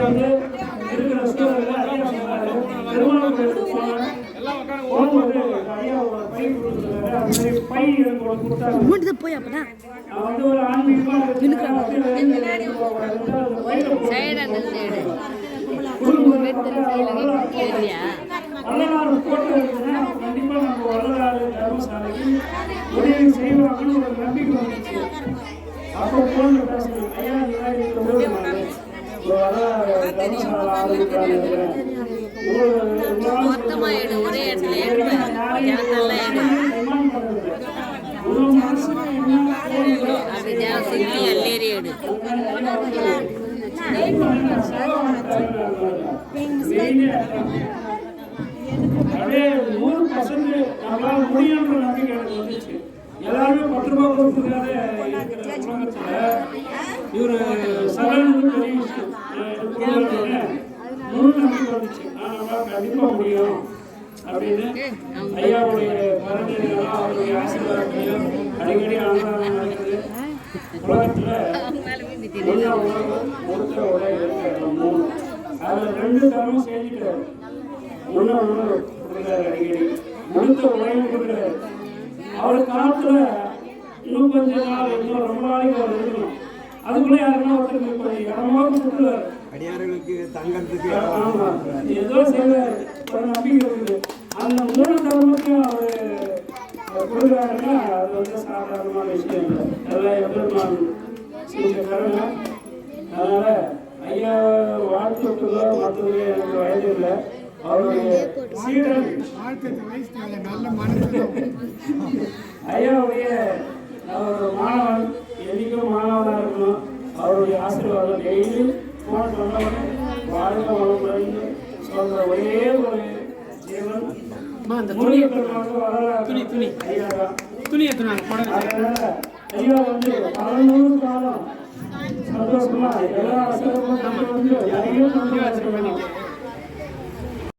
வந்து இருக்கிற சூழல்ல திருமணம் கோயிலுக்கு போனேன் போகும்போது போய் அப்பதான் உதவி செய்வாங்கன்னு ஒரு நம்பிக்கை வந்துச்சு அப்போ மொத்தமா எடு ஒரே இடத்துல எடுப்பேன் எடு அப்படியே நூறு பர்சன்ட் நம்மளால நம்பிக்கை எனக்கு வந்துச்சு. எல்லாருமே பத்து ரூபாய் கொடுத்துருக்காரு இருக்கிற இவர் இவரு முழு நம்பிக்கை வந்துச்சு. நான் முடியும் அப்படின்னு ஐயாவுடைய கருணையினாலும் அவருடைய ஆசீர்வாதத்தையும் அடிக்கடி அன்னதானம் நடக்குது. உலகத்துல உள்ள உணவு ரெண்டு தரம் சேர்ந்துட்டார் உள்ள உணவு கொடுக்குறாரு அடிக்கடி. கொடுத்த கொடுக்குறாரு. அவர் காலத்துல இன்னும் கொஞ்ச நாள் இன்னும் ரொம்ப நாளைக்கு அவர் இருக்கணும் அதுக்குள்ள யாருன்னா ஒருத்தருக்கு கொஞ்சம் இடமா கொடுக்குறாரு. அடியார்களுக்கு தங்கறதுக்கு ஆமா ஏதோ செய்வாரு. ஒரு நம்பிக்கை இருக்குது அந்த மூணு தர்மத்தையும் அவரு கொடுக்குறாருன்னா அது வந்து சாதாரணமான விஷயம் இல்லை. எல்லாம் எவ்வளவு செஞ்ச கருணை. அதனால ஐயா வாழ்த்துக்களோ மற்றவங்க எனக்கு வயது இல்லை. அவருடைய சீடன். ஐயாவுடைய ஒரு மாணவன் என்னைக்கும் மாணவனாக இருக்கணும். அவருடைய ஆசீர்வாதம் டெய்லி போன சொன்னவனே வாழ்க வளமுடன் சொல்ற ஒரே ஒரு ஜீவன் வரலாறு ஐயா தான் துணி எத்தனாங்க அதனால ஐயா வந்து பலநூறு காலம். சந்தோஷமா? எல்லா அசலும் வந்து நிறைய சந்தோஷம்